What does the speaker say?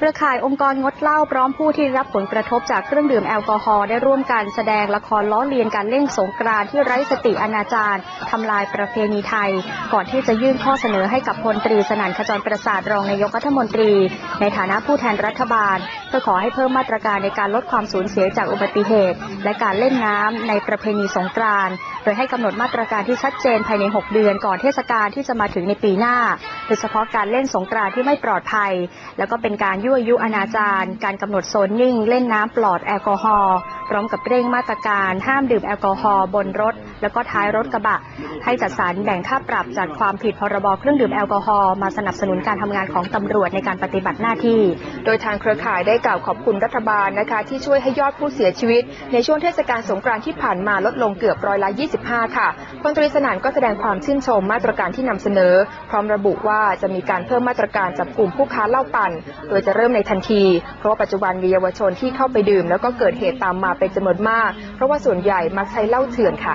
เครือข่ายองค์กรงดเหล้าพร้อมผู้ที่รับผลกระทบจากเครื่องดื่มแอลกอฮอล์ได้ร่วมกันแสดงละครล้อเลียนการเล่นสงกรานที่ไร้สติอนาจารทำลายประเพณีไทย ก่อนที่จะยื่นข้อเสนอให้กับพลตรีสนั่นขจรประสาทรองนายกรัฐมนตรี ในฐานะผู้แทนรัฐบาล เพื่อขอให้เพิ่มมาตรการในการลดความสูญเสียจากอุบัติเหตุ และการเล่นน้ำในประเพณีสงกรานโดยให้กำหนดมาตรการที่ชัดเจนภายใน 6 เดือนก่อนเทศกาลที่จะมาถึงในปีหน้า โดยเฉพาะการเล่นสงกรานต์ที่ไม่ปลอดภัย แล้วก็เป็นการยั่วยุอนาจารการกำหนดโซนนิ่ง เล่นน้ำปลอดแอลกอฮอล์ พร้อมกับเร่งมาตรการห้ามดื่มแอลกอฮอล์บนรถ แล้วก็ท้ายรถกระบะ ให้จัดสรรแบ่งค่าปรับจากความผิดพรบเครื่องดื่มแอลกอฮอล์มาสนับสนุนการทำงานของตำรวจในการปฏิบัติหน้าที่ โดยทางเครือข่ายได้กล่าวขอบคุณรัฐบาลนะคะที่ช่วยให้ยอดผู้เสียชีวิต ในช่วงเทศกาลสงกรานต์ที่ผ่านมาลดลงเกือบร้อยละ 25 ค่ะพลตรีสนานก็แสดงความชื่นชมมาตรการที่นำเสนอ พร้อมระบุว่าจะมีการเพิ่มมาตรการจับกลุ่มผู้ค้าเหล้าปั่น โดยจะเริ่มในทันที เพราะว่าปัจจุบันมีเยาวชนที่เข้าไปดื่ม แล้วก็เกิดเหตุตามมาเป็นจำนวนมาก เพราะว่าส่วนใหญ่มักใช้เหล้าเถื่อนค่ะ